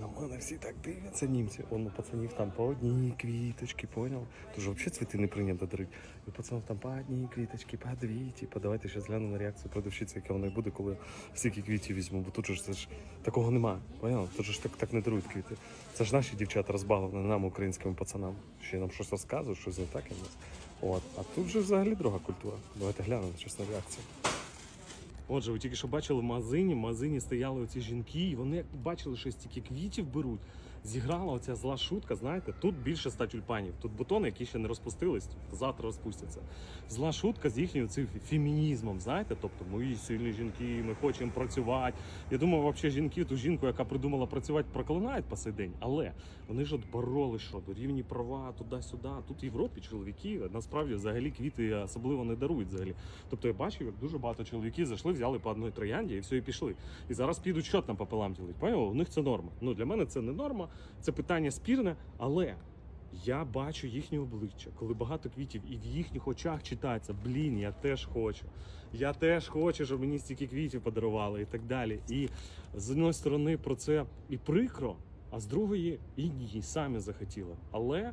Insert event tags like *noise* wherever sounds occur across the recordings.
На мене всі так дивляться німці. Он у пацанів там по одній квіточки, понял? Тож взагалі цвіти не прийнято дарити. І пацанів там по одній квіточки, по дві. Типа, давайте ще гляну на реакцію продавщиці, яка вона буде, коли стільки квітів візьму. Бо тут же ж це ж такого немає. Понял? Тут ж так, так не дарують квіти. Це ж наші дівчата розбавлені нам, українським пацанам. Ще нам щось розказують, щось не так і нас. От. А тут же взагалі друга культура. Давайте глянемо, чесна реакція. Отже, ви тільки що бачили в магазині, в магазині стояли оці жінки, і вони бачили, що стільки квітів беруть. Зіграла оця зла шутка, знаєте, тут більше ста тюльпанів. Тут бутони, які ще не розпустились, завтра розпустяться. Зла шутка з їхнім цим фемінізмом, знаєте, тобто мої сильні жінки, ми хочемо працювати. Я думаю, взагалі жінки, ту жінку, яка придумала працювати, проклинають по сей день. Але вони ж от бороли, що до рівні права, туди-сюди. Тут в Європі чоловіки насправді взагалі квіти особливо не дарують взагалі. Тобто я бачив, як дуже багато чоловіків зайшли, взяли по одній троянді і все, і пішли. І зараз підуть що там пополам ділить. Поняли? У них це норма. Ну для мене це не норма, це питання спірне, але. Я бачу їхнє обличчя, коли багато квітів, і в їхніх очах читається: блін, я теж хочу. Я теж хочу, щоб мені стільки квітів подарували і так далі. І з однієї сторони про це і прикро, а з другої і ні, самі захотіли. Але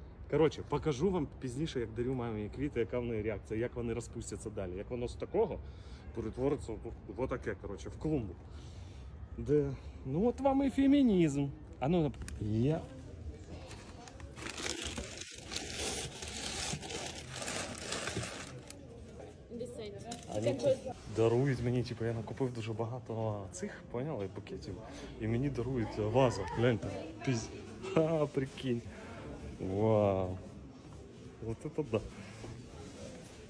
Коротше, покажу вам пізніше, як дарю мамі квіти, яка в неї реакція, як вони розпустяться далі. Як воно з такого перетвориться в- отаке, коротше, в клумбу. Де... Ну от вам і фемінізм. А ну, я. Вони дарують мені, типу, я накупив дуже багато цих, поняли, букетів. І мені дарують вазу. Гляньте. Пізь. Ха, *laughs* прикинь. Вау. Вот это да.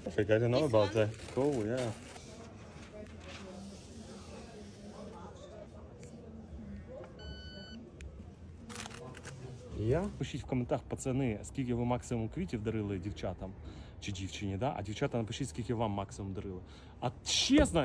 I think I know about that. Cool, yeah. Я? Пишіть в коментах, пацани, скільки ви максимум квітів дарили дівчатам чи дівчині, да? а дівчата напишіть, скільки вам максимум дарили. А знаєте,